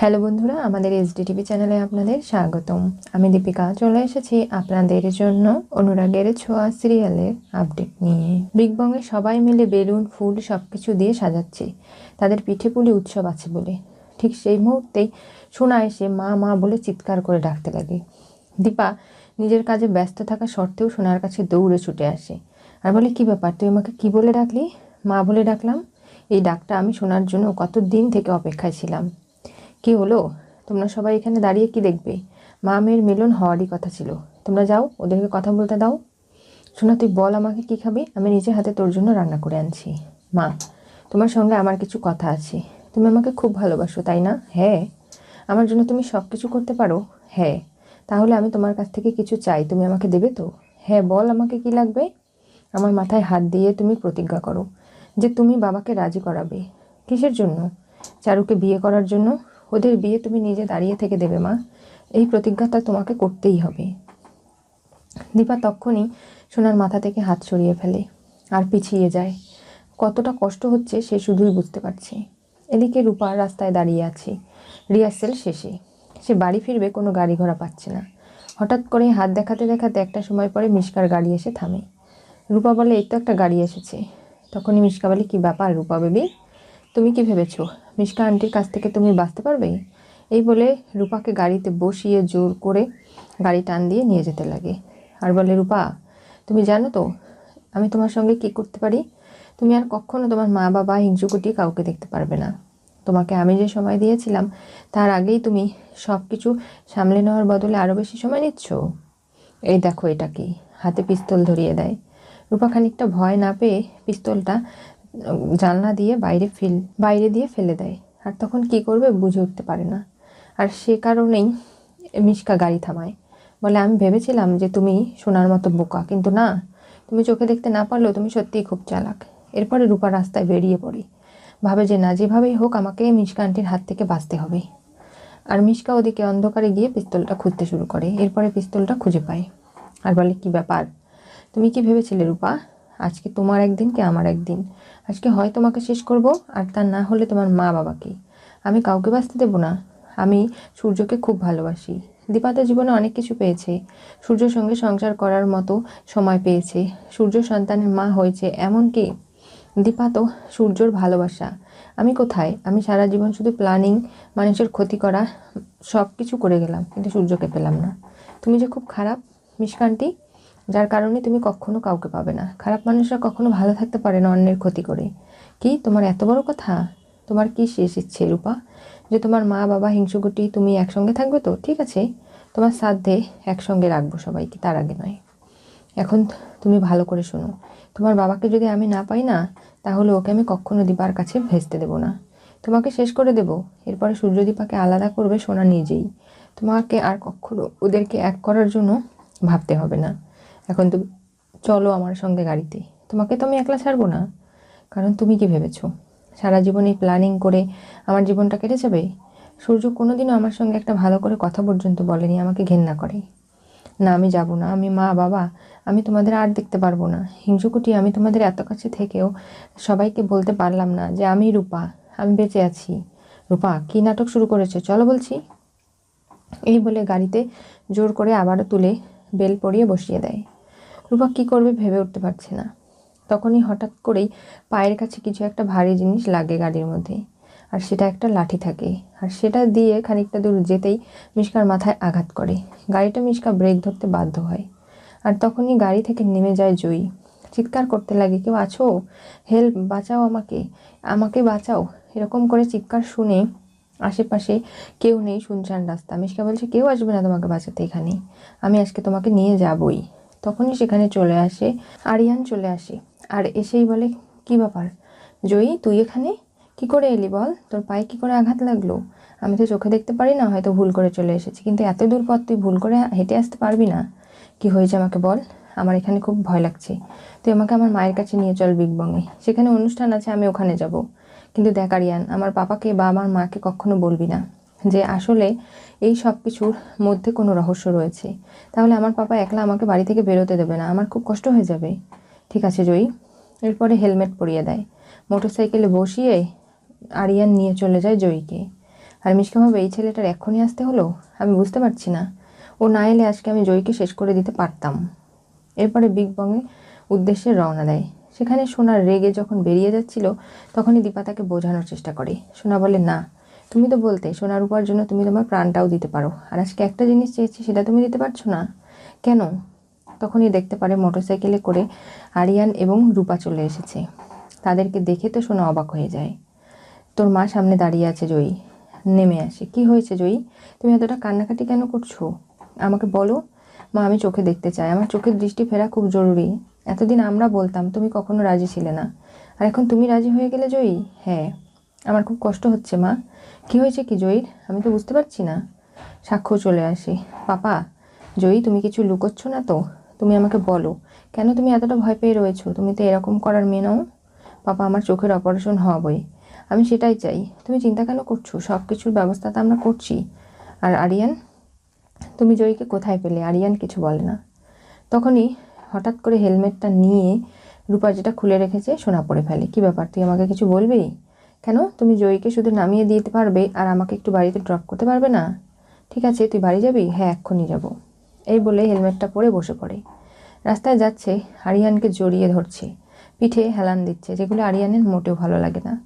Hello বন্ধুরা, আমাদের SD TV চ্যানেলে আপনাদের স্বাগতম। আমি দীপিকা, চলে এসেছি আপনাদের জন্য অনুরাগের ছোঁয়া সিরিয়ালের আপডেট নিয়ে। বিগ বংয়ে সবাই মিলে বেলুন, ফুল সব কিছু দিয়ে সাজাচ্ছে। তাদের পিঠে পুলি উৎসব আছে বলে। ঠিক সেই মুহূর্তেই শোনা এসে মা মা বলে চিৎকার করে ডাকতে লাগে। দীপা নিজের কাজে ব্যস্ত থাকা সত্ত্বেও সোনার কাছে দৌড়ে ছুটে আসে। আর বলে, কি ব্যাপার, তুই আমাকে কি বলে ডাকলি? মা বলে, ডাকলাম। এই ডাকটা আমি শোনার জন্য কত দিন থেকে অপেক্ষায় ছিলাম। কি হলো? তোমরা সবাই এখানে দাঁড়িয়ে কি দেখবে? মা মেয়ের মিলন হওয়ারই কথা ছিল। তোমরা যাও, ওদেরকে কথা বলতে দাও। শোনা তুই বল আমাকে কি খাবি? আমি নিজে হাতে তোর জন্য রান্না করে আনছি। মা, তোমার সঙ্গে আমার কিছু কথা আছে। তুমি আমাকে খুব ভালোবাসো, তাই না? হ্যাঁ। আমার জন্য তুমি সব কিছু করতে পারো? হ্যাঁ। তাহলে আমি তোমার কাছ থেকে কিছু চাই, তুমি আমাকে দেবে তো? হ্যাঁ বল আমাকে কি লাগবে? আমার মাথায় হাত দিয়ে তুমি প্রতিজ্ঞা করো যে তুমি বাবাকে রাজি করাবে। কিসের জন্য? চারুকে বিয়ে করার জন্য? ওদের বিয়ে তুমি নিজে দাঁড়িয়ে থেকে দেবে, মা। এই প্রতিজ্ঞাটা তোমাকে করতেই হবে। দীপা তখনই সোনার মাথা থেকে হাত সরিয়ে ফেলে আর পিছিয়ে যায়। কতটা কষ্ট হচ্ছে সে শুধুই বুঝতে পারছে। এদিকে রূপা রাস্তায় দাঁড়িয়ে আছে, রিহার্সেল শেষে। সে বাড়ি ফিরবে, কোনো গাড়ি ঘোড়া পাচ্ছে না। হঠাৎ করে হাত দেখাতে দেখাতে একটা সময় পরে মিষ্কার গাড়ি এসে থামে। রূপা বলে, এই তো একটা গাড়ি এসেছে। তখনই মিষ্কা বলে, কী ব্যাপার রূপা বেবি? তুমি কি ভেবেছো? মিষ্কা আন্টির কাছ থেকে তুমি বাঁচতে পারবে? এই বলে রূপাকে গাড়িতে বসিয়ে জোর করে গাড়ি টান দিয়ে নিয়ে যেতে লাগে। আর বলে, রূপা, তুমি জানো তো, আমি তোমার সঙ্গে কি করতে পারি? তুমি আর কখনো তোমার মা বাবা হিংসুকুটি কাউকে দেখতে পারবে না। তোমাকে আমি যে সময় দিয়েছিলাম, তার আগেই তুমি সব কিছু সামলে নেওয়ার বদলে আরও বেশি সময় নিচ্ছ। এই দেখো এটা কি। হাতে পিস্তল ধরিয়ে দেয়। রূপা খানিকটা ভয় না পেয়ে পিস্তলটা জানলা দিয়ে বাইরে ফেল, বাইরে দিয়ে ফেলে দেয়। আর তখন কি করবে বুঝে উঠতে পারে না। আর সে কারণেই মিশকা গাড়ি থামায়। বলে, আমি ভেবেছিলাম যে তুমি সোনার মতো বোকা, কিন্তু না। তুমি চোখে দেখতে না পারলেও তুমি সত্যিই খুব চালাক। এরপরে রূপা রাস্তায় বেরিয়ে পড়ে। ভাবে যে, না, যেভাবেই হোক, আমাকে মিশকা আন্টির হাত থেকে বাঁচতে হবে। আর মিশকা ওদিকে অন্ধকারে গিয়ে পিস্তলটা খুঁজতে শুরু করে। এরপরে পিস্তলটা খুঁজে পায়। আর বলে, কি ব্যাপার? তুমি কি ভেবেছিলে রূপা? আজকে তোমার একদিন কি আমার একদিন? আজকে হয় তোমাকে শেষ করব, আর তা না হলে তোমার মা বাবাকে। আমি কাউকে বাঁচতে দেবো না। আমি সূর্যকে খুব ভালোবাসি। দীপাতে জীবনে অনেক কিছু পেয়েছে। সূর্যর সঙ্গে সংসার করার মতো সময় পেয়েছে। সূর্য সন্তানের মা হয়েছে এমনকি দীপা তো সূর্যর ভালোবাসা। আমি কোথায়? আমি সারা জীবন শুধু প্ল্যানিং মানুষের ক্ষতি করা সব কিছু করে গেলাম, কিন্তু সূর্যকে পেলাম না। তুমি যে খুব খারাপ মিসকান্তি যার কারণে তুমি কখনো কাউকে পাবে না। খারাপ মানুষরা কখনো ভালো থাকতে পারে না অন্যের ক্ষতি করে। কি? তোমার এত বড় কথা? তোমার কি শেষ ইচ্ছে, রূপা? যে তোমার মা, বাবা, হিংসুকুটি, তুমি একসঙ্গে থাকবে তো? ঠিক আছে। তোমার সাধ্যে একসঙ্গে রাখব সবাইকে, তার আগে নয়। এখন তুমি ভালো করে শোনো। তোমার বাবাকে যদি আমি না পাই না, তাহলে ওকে আমি কখনো দীপার কাছে ভেস্তে দেবো না। তোমাকে শেষ করে দেবো। এরপরে সূর্যদীপাকে আলাদা করবে সোনা নিজেই। তোমাকে আর কখনো ওদেরকে এক করার জন্য ভাবতে হবে না। এখন তুমি চলো আমার সঙ্গে গাড়িতে। তোমাকে তো আমি একলা ছাড়বো না। কারণ তুমি কি ভেবেছো? সারা জীবন এই প্ল্যানিং করে আমার জীবনটা কেটে যাবে? সূর্য কোনোদিনও আমার সঙ্গে একটা ভালো করে কথা পর্যন্ত বলেনি, আমাকে ঘেন্না করে। না, আমি যাব না। আমি মা, বাবা, আমি তোমাদের আর দেখতে পারব না। হিংসুকুটি, আমি তোমাদের এত কাছে থেকেও সবাইকে বলতে পারলাম না যে আমি রূপা, আমি বেঁচে আছি। রূপা, কী নাটক শুরু করেছে? চলো বলছি। এই বলে গাড়িতে জোর করে আবারও তুলে বেল পরিয়ে বসিয়ে দেয়। রূপা কী করবে ভেবে উঠতে পারছে না। তখনই হঠাৎ করেই পায়ের কাছে কিছু একটা ভারী জিনিস লাগে গাড়ির মধ্যে। আর সেটা একটা লাঠি থাকে। আর সেটা দিয়ে খানিকটা দূর যেতেই মিশকার মাথায় আঘাত করে। গাড়িটা মিশকা ব্রেক ধরতে বাধ্য হয়। আর তখনই গাড়ি থেকে নেমে যায় জয়ী চিৎকার করতে লাগে, কেউ আছো? হেল্প, বাঁচাও আমাকে। আমাকে বাঁচাও। এরকম করে চিৎকার শুনে আশেপাশে কেউ নেই শুনছান রাস্তা। মিশকা বলছে, কেউ আসবে না তোমাকে বাঁচাতে এখানে। আমি আজকে তোমাকে নিয়ে যাবই। তখনই সেখানে চলে আসে, আরিয়ান চলে আসে। আর এসেই বলে, কি ব্যাপার? জয়ী, তুই এখানে? কি করে এলি বল? তোর পায়ে কি করে আঘাত লাগল? আমি তো চোখে দেখতে পারি না, হয়তো ভুল করে চলে এসেছি। কিন্তু এত দূর পথ তুই ভুল করে হেঁটে আসতে পারবি না। কি হয়েছে আমাকে বল? আমার এখানে খুব ভয় লাগছে। তুই আমাকে আমার মায়ের কাছে নিয়ে চল বিগ বংয়ে সেখানে অনুষ্ঠান আছে, আমি ওখানে যাব। কিন্তু দেখ আরিয়ান, আমার পাপাকে বা আমার মাকে কখনো বলবি না। যে আসলে এই সব কিছুর মধ্যে কোনো রহস্য রয়েছে। তাহলে আমার পাপা একলা আমাকে বাড়ি থেকে বেরোতে দেবে না। আমার খুব কষ্ট হয়ে যাবে। ঠিক আছে, জয়ী। এরপরে হেলমেট পরিয়ে দেয়। মোটরসাইকেলে বসিয়ে আরিয়ান নিয়ে চলে যায় জয়ীকে। আর মিশকা ভাবে, এই ছেলেটার এক্ষুনি আসতে হলো? আমি বুঝতে পারছি না। ও না এলে আজকে আমি জয়ীকে শেষ করে দিতে পারতাম। এরপরে বিগ বংয়ে উদ্দেশ্যে রওনা দেয়। সেখানে সোনার রেগে যখন বেরিয়ে যাচ্ছিল, তখনই দীপা তাকে বোঝানোর চেষ্টা করে। সোনা বলে, না তুমি তো বলতে, সোনার উপার জন্য তুমি তোমার প্রাণটাও দিতে পারো। আর আজকে একটা জিনিস চেয়েছি, সেটা তুমি দিতে পারছ না? কেন? তখনই দেখতে পারে মোটরসাইকেলে করে আরিয়ান এবং রূপা চলে এসেছে। তাদেরকে দেখে তো সোনা অবাক হয়ে যায়। তোর মা সামনে দাঁড়িয়ে আছে, জয়ী। নেমে আসে। কি হয়েছে, জয়ী? তুমি এতটা কান্নাকাটি কেন করছ? আমাকে বলো। মা, আমি চোখে দেখতে চাই। আমার চোখের দৃষ্টি ফেরা খুব জরুরি। এতদিন আমরা বলতাম, তুমি কখনো রাজি ছিলে না। আর এখন তুমি রাজি হয়ে গেলে, জয়ী? হ্যাঁ। আমার খুব কষ্ট হচ্ছে, মা। কি হয়েছে কি, জয়ীর? আমি তো বুঝতে পারছি না। সাক্ষ্য চলে আসে। পাপা, জয়ী, তুমি কিছু লুকোচ্ছ না তো? তুমি আমাকে বলো, কেন তুমি এতটা ভয় পেয়ে রয়েছো? তুমি তো এরকম করার মেয়ে নও। পাপা, আমার চোখের অপারেশন হওয়াবই আমি সেটাই চাই। তুমি চিন্তা কেন করছ? সব কিছুর ব্যবস্থা তো আমরা করছি। আর আরিয়ান? তুমি জয়ীকে কোথায় পেলে? আরিয়ান কিছু বলে না। তখনই হঠাৎ করে হেলমেটটা নিয়ে রূপা যেটা খুলে রেখেছে, সোনা পড়ে ফেলে। কি ব্যাপার? তুই আমাকে কিছু বলবি? কেন? তুমি জয়ীকে শুধু নামিয়ে দিতে পারবে আর আমাকে একটু বাড়িতে ড্রপ করতে পারবে না। ঠিক আছে, তুই বাড়ি যাবি? হ্যাঁ এক্ষুনি যাব। এই বলে হেলমেটটা পরে বসে পড়ে। রাস্তায় যাচ্ছে আরিয়ানকে জড়িয়ে ধরছে। পিঠে হেলান দিচ্ছে, যেগুলো আরিয়ানের মোটেও ভালো লাগে না।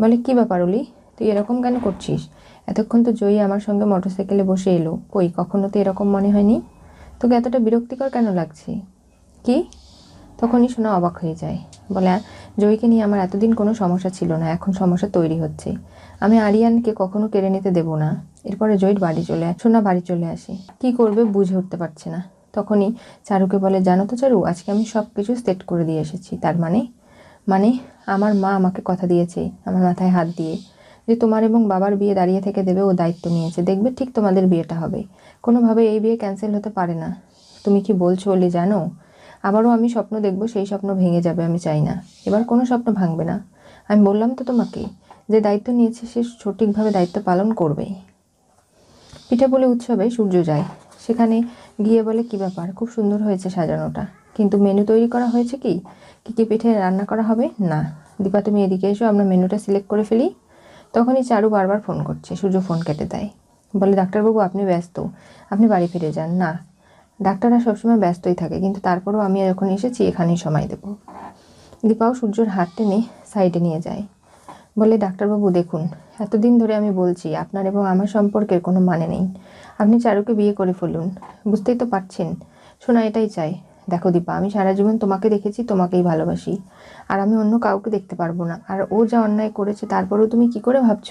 বলে, কি ব্যাপার অলি তুই এরকম কেন করছিস? এতক্ষণ তো জয়ী আমার সঙ্গে মোটরসাইকেলে বসে এলো। কই, কখনো তো এরকম মনে হয়নি? তোকে এতটা বিরক্তিকর কেন লাগছে? কি? তখনই শোনা অবাক হয়ে যায়। বলে জয়ীকে নিয়ে আমার এতদিন কোনো সমস্যা ছিল না, এখন সমস্যা তৈরি হচ্ছে। আমি আরিয়ানকে কখনো কেড়ে নিতে দেব না। এরপরে জয়ীর বাড়ি চলে, সোনা বাড়ি চলে আসি। কি করবে বুঝে উঠতে পারছে না। তখনই চারুকে বলে, জানো তো চারু, আজকে আমি সব কিছু সেট করে দিয়ে এসেছি। তার মানে? মানে আমার মা আমাকে কথা দিয়েছে, আমার মাথায় হাত দিয়ে, যে তোমার এবং বাবার বিয়ে দাঁড়িয়ে থেকে দেবে, ও দায়িত্ব নিয়েছে। দেখবে ঠিক তোমাদের বিয়েটা হবে। কোনোভাবে এই বিয়ে ক্যান্সেল হতে পারে না। তুমি কি বলছো বলে জানো? আবারও আমি স্বপ্ন দেখব, সেই স্বপ্ন ভেঙে যাবে, আমি চাই না। এবার কোনো স্বপ্ন ভাঙবে না। আমি বললাম তো তোমাকে যে দায়িত্ব নিয়েছে, সে সঠিকভাবে দায়িত্ব পালন করবে পিঠেপুলি উৎসবে সূর্য যায়। সেখানে গিয়ে বলে, কি ব্যাপার? খুব সুন্দর হয়েছে সাজানোটা। কিন্তু মেনু তৈরি করা হয়েছে কি? কী কী পিঠে রান্না করা হবে? না। দীপা, তুমি এদিকে এসো, আমরা মেনুটা সিলেক্ট করে ফেলি। তখনই চারু বারবার ফোন করছে। সূর্য ফোন কেটে দেয়। বলে, ডাক্তারবাবু, আপনি ব্যস্ত। আপনি বাড়ি ফিরে যান। না। ডাক্তাররা সবসময় ব্যস্তই থাকে, কিন্তু তারপরেও আমি যখন এসেছি এখানেই সময় দেবো। দীপাও সূর্যর হাত টেনে সাইডে নিয়ে যায়। বলে, ডাক্তারবাবু, দেখুন, এতদিন ধরে আমি বলছি, আপনার এবং আমার সম্পর্কের কোনো মানে নেই। আপনি চারুকে বিয়ে করে ফেলুন। বুঝতেই তো পারছেন। শোনা এটাই চাই দেখো দীপা, আমি সারা জীবন তোমাকে দেখেছি, তোমাকেই ভালোবাসি। আর আমি অন্য কাউকে দেখতে পারব না। আর ও যা অন্যায় করেছে, তারপরেও তুমি কি করে ভাবছ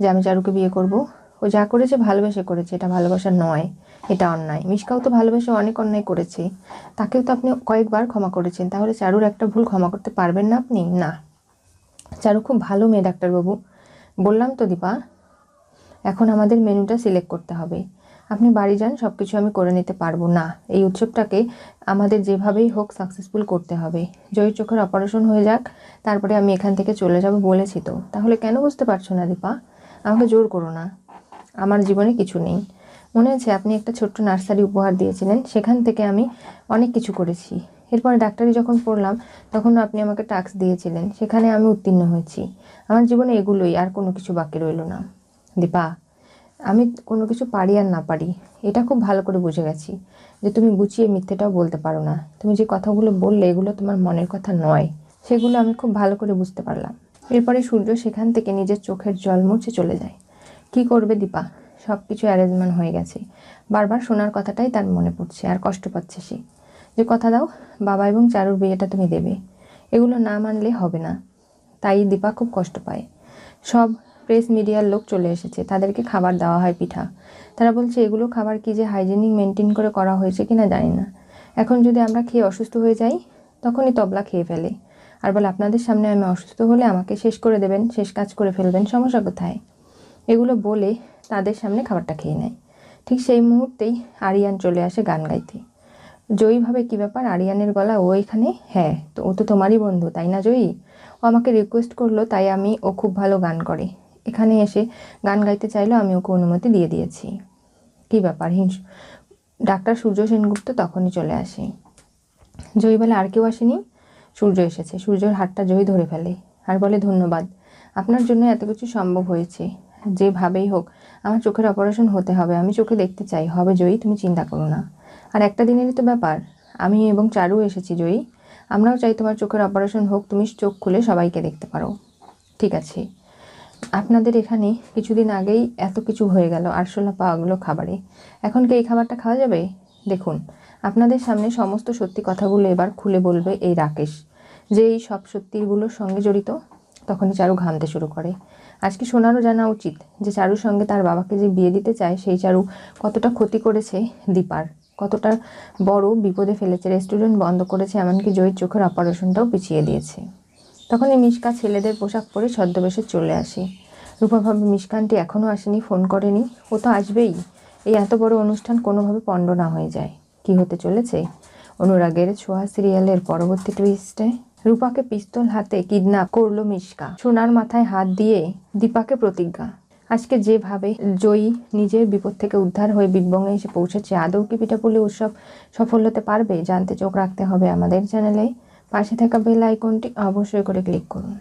যে আমি চারুকে বিয়ে করব? ও যা করেছে ভালোবেসে করেছে, এটা ভালোবাসা নয়, এটা অন্যায়। মিশকাও তো ভালোবেসে অনেক অন্যায় করেছে। তাকেও তো আপনি কয়েকবার ক্ষমা করেছেন। তাহলে চারুর একটা ভুল ক্ষমা করতে পারবেন না আপনি? না। চারু খুব ভালো মেয়ে, ডাক্তারবাবু। বললাম তো, দীপা, এখন আমাদের মেনুটা সিলেক্ট করতে হবে। আপনি বাড়ি যান সব কিছু আমি করে নিতে পারব। না, এই উৎসবটাকে আমাদের যেভাবেই হোক সাকসেসফুল করতে হবে। জয়ের চোখের অপারেশন হয়ে যাক, তারপরে আমি এখান থেকে চলে যাব বলেছি তো। তাহলে কেন বুঝতে পারছ না, দীপা? আমাকে জোর করো না। আমার জীবনে কিছু নেই। মনে আছে আপনি একটা ছোট্ট নার্সারি উপহার দিয়েছিলেন, সেখান থেকে আমি অনেক কিছু করেছি। এরপরে ডাক্তারি যখন পড়লাম তখন আপনি আমাকে টাস্ক দিয়েছিলেন, সেখানে আমি উত্তীর্ণ হয়েছি। আমার জীবনে এগুলোই, আর কোনো কিছু বাকি রইল না। দীপা, আমি কোনো কিছু পারি আর না পারি, এটা খুব ভালো করে বুঝে গেছি যে তুমি গুছিয়ে মিথ্যেটাও বলতে পারো না। তুমি যে কথাগুলো বললে, এগুলো তোমার মনের কথা নয়, সেগুলো আমি খুব ভালো করে বুঝতে পারলাম। এরপরে সূর্য সেখান থেকে নিজের চোখের জল মুছে চলে যায়। কি করবে দীপা? সব কিছু অ্যারেঞ্জমেন্ট হয়ে গেছে। বারবার শোনার কথাটাই তার মনে পড়ছে আর কষ্ট পাচ্ছে সে। যে কথা দাও, বাবা এবং চারুর বিয়েটা তুমি দেবে। এগুলো না মানলে হবে না। তাই দীপা খুব কষ্ট পায়। সব প্রেস মিডিয়ার লোক চলে এসেছে। তাদেরকে খাবার দেওয়া হয় পিঠা। তারা বলছে, এগুলো খাবার কি যে হাইজেনিক মেনটেন করে করা হয়েছে কি না জানি না। এখন যদি আমরা খেয়ে অসুস্থ হয়ে যাই, তখনই তবলা খেয়ে ফেলে। আর বলে, আপনাদের সামনে আমি অসুস্থ হলে আমাকে শেষ করে দেবেন, শেষ কাজ করে ফেলবেন, সমস্যা কোথায়? এগুলো বলে তাদের সামনে খাবারটা খেয়ে নেয়। ঠিক সেই মুহূর্তেই আরিয়ান চলে আসে গান গাইতে। জয়ী ভাবে কী ব্যাপার? আরিয়ানের গলা, ও এখানে? হ্যাঁ তো ও তো তোমারই বন্ধু, তাই না জয়ী? ও আমাকে রিকোয়েস্ট করল, তাই আমি, ও খুব ভালো গান করে। এখানে এসে গান গাইতে চাইলো, আমি ওকে অনুমতি দিয়ে দিয়েছি। কী ব্যাপার, হিংস? ডাক্তার সূর্য সেনগুপ্ত তখনই চলে আসে। জয়ী বলে, আর কেউ আসেনি? সূর্য এসেছে, সূর্যর হাতটা জয়ী ধরে ফেলে। আর বলে ধন্যবাদ, আপনার জন্য এত কিছু সম্ভব হয়েছে। যেভাবেই হোক, আমার চোখের অপারেশন হতে হবে। আমি চোখে দেখতে চাই। হবে জয়ী, তুমি চিন্তা করো না। আর একটা দিনেরই তো ব্যাপার। আমি এবং চারু এসেছি, জয়ী। আমরাও চাই তোমার চোখের অপারেশন হোক, তুমি চোখ খুলে সবাইকে দেখতে পারো। ঠিক আছে। আপনাদের এখানে কিছুদিন আগেই এত কিছু হয়ে গেল, আরশোলা পাওয়া গেলো খাবারে। এখন কি এই খাবারটা খাওয়া যাবে? দেখুন, আপনাদের সামনে সমস্ত সত্যি কথাগুলো এবার খুলে বলবে এই রাকেশ। যে এই সব সত্যিগুলোর সঙ্গে জড়িত, তখনই চারু ঘামতে শুরু করে। আজকে সোনারও জানা উচিত যে চারুর সঙ্গে তার বাবাকে যে বিয়ে দিতে চায়, সেই চারু কতটা ক্ষতি করেছে দীপার। কতটা বড় বিপদে ফেলেছে, রেস্টুরেন্ট বন্ধ করেছে, এমনকি জয়ের চোখের অপারেশনটাও পিছিয়ে দিয়েছে। তখন এই মিশকা ছেলেদের পোশাক পরে ছদ্মবেশে চলে আসে। রূপা ভাবে মিশকানটি এখনও আসেনি, ফোন করেনি। ও তো আসবেই। এই এত বড় অনুষ্ঠান কোনোভাবে পণ্ড না হয়ে যায়। কি হতে চলেছে? অনুরাগের ছোঁয়া সিরিয়ালের পরবর্তী টুইস্টে রূপাকে পিস্তল হাতে কিডন্যাপ করল মিশকা। সোনার মাথায় হাত দিয়ে দীপাকে প্রতিজ্ঞা। আজকে যেভাবে জয়ী নিজের বিপদ থেকে উদ্ধার হয়ে বিগবঙ্গে এসে পৌঁছেছে, আদৌ কি পিঠাপুলি উৎসব সফল হতে পারবে? জানতে চোখ রাখতে হবে আমাদের চ্যানেলে। পাশে থাকা বেল আইকনটি অবশ্যই করে ক্লিক করুন।